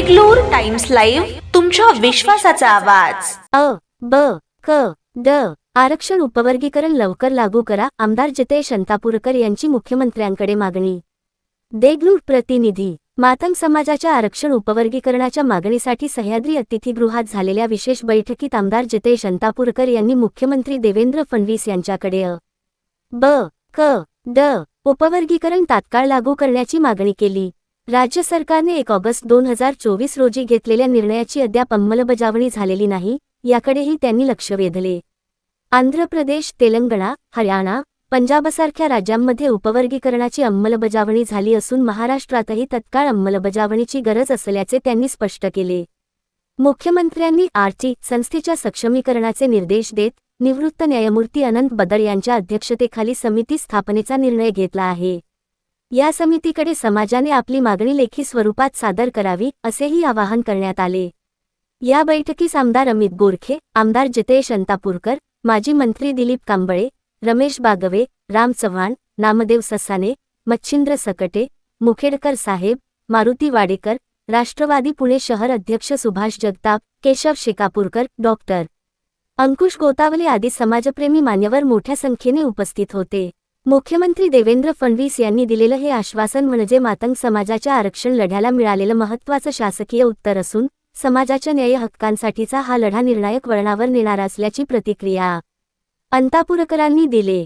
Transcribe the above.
Deglur times live तुमच्या विश्वासाचा आवाज. अ ब क ड. आरक्षण उपवर्गीकरण लवकर लागू करा आमदार जितेश अंतापूरकर यांची मुख्यमंत्र्यांकडे मागणी. देगलूर प्रतिनिधी मातंग समाजाच्या आरक्षण उपवर्गीकरणाच्या मागणीसाठी सह्याद्री अतिथीगृहात झालेल्या विशेष बैठकीत आमदार जितेश अंतापूरकर यांनी मुख्यमंत्री देवेंद्र फडणवीस यांच्याकडे अ ब क ड उपवर्गीकरण तात्काळ लागू करण्याची मागणी केली. राज्य सरकारने एक ऑगस्ट दोन हजार चोवीस रोजी घेतलेल्या निर्णयाची अद्याप अंमलबजावणी झालेली नाही याकडेही त्यांनी लक्ष वेधले. आंध्र प्रदेश तेलंगणा हरियाणा पंजाबसारख्या राज्यांमध्ये उपवर्गीकरणाची अंमलबजावणी झाली असून महाराष्ट्रातही तत्काळ अंमलबजावणीची गरज असल्याचे त्यांनी स्पष्ट केले. मुख्यमंत्र्यांनी आरटी संस्थेच्या सक्षमीकरणाचे निर्देश देत निवृत्त न्यायमूर्ती अनंत बदर यांच्या अध्यक्षतेखाली समिती स्थापनेचा निर्णय घेतला आहे. या समितीकडे समाजाने आपली मागणी लेखी स्वरूपात सादर करावी असेही आवाहन करण्यात आले. या बैठकीस आमदार अमित गोरखे आमदार जितेश अंतापूरकर माजी मंत्री दिलीप कांबळे रमेश बागवे राम चव्हाण नामदेव ससाने मच्छिंद्र सकटे मुखेडकर साहेब मारुती वाडेकर राष्ट्रवादी पुणे शहर अध्यक्ष सुभाष जगताप केशव शेकापूरकर डॉक्टर. अंकुश गोतावले आदी समाजप्रेमी मान्यवर मोठ्या संख्येने उपस्थित होते. मुख्यमंत्री देवेंद्र फडणवीस यांनी दिलेलं हे आश्वासन म्हणजे मातंग समाजाच्या आरक्षण लढ्याला मिळालेलं महत्त्वाचं शासकीय उत्तर असून समाजाच्या न्याय हक्कांसाठीचा हा लढा निर्णायक वळणावर नेणारा असल्याची प्रतिक्रिया अंतापूरकरांनी दिले.